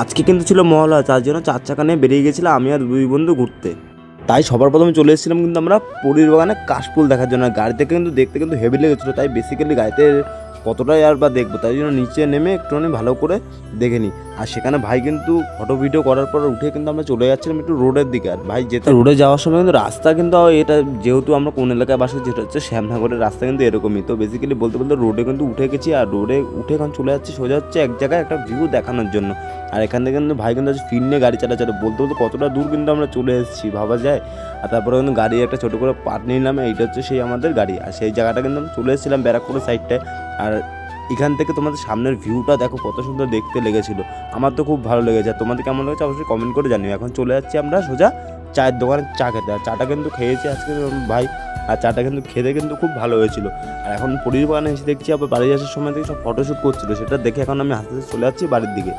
আজকে কিন্তু ছিল মহলা তার জন্য চার চাকা নিয়ে বেরিয়ে গেছিলাম আমি আর দুই বন্ধু ঘুরতে। তাই সবার প্রথমে চলে এসেছিলাম কিন্তু আমরা পুরীর বাগানে কাশফুল দেখার জন্য। গাড়িতে কিন্তু দেখতে কিন্তু হেভি লেগেছিলো, তাই বেসিক্যালি গাড়িতে কতটাই আর বা দেখব, তাই জন্য নিচে নেমে একটুখানি ভালো করে দেখে নিই। আর সেখানে ভাই কিন্তু ফটো ভিডিও করার পর উঠে কিন্তু আমরা চলে যাচ্ছিলাম একটু রোডের দিকে। আর ভাই যেতে রোডে যাওয়ার সময় কিন্তু রাস্তা কিন্তু এটা যেহেতু আমরা কোন এলাকায় বাসা যেটা হচ্ছে শ্যামনগরের রাস্তা কিন্তু এরকমই। তো বেসিক্যালি বলতে বলতে রোডে কিন্তু উঠে গেছি, আর রোডে উঠে এখন চলে যাচ্ছি সোজা হচ্ছে এক জায়গায় একটা ভিউ দেখানোর জন্য। আর এখান থেকে কিন্তু ভাই কিন্তু ফির নিয়ে গাড়ি চালাচ্ছে আর বলতে বলতে কতটা দূর কিন্তু আমরা চলে এসেছি, ভাবা যায়। আর তারপরে কিন্তু গাড়ি একটা ছোটো করে পার্ট নিলাম, এইটা হচ্ছে সেই আমাদের গাড়ি। আর সেই জায়গাটা কিন্তু আমি চলে এসেছিলাম ব্যারাকপুরের সাইডটায় আর এখান থেকে তোমাদের সামনের ভিউটা দেখো কত সুন্দর দেখতে লেগেছিল। আমার তো খুব ভালো লেগেছে। আর তোমাদের কেমন লেগেছে অবশ্যই কমেন্ট করে জানিও। এখন চলে যাচ্ছি আমরা সোজা চায়ের দোকানে চা খেতে। আর চাটা কিন্তু খেয়েছি আজকে ভাই। আর চাটা কিন্তু খেতে কিন্তু খুব ভালো হয়েছিল। আর এখন পরিবার এসে দেখছি আবার বাড়ি আসার সময় থেকে সব ফটোশ্যুট করছিল। সেটা দেখে এখন আমি হাসতে চলে যাচ্ছি বাড়ির দিকে।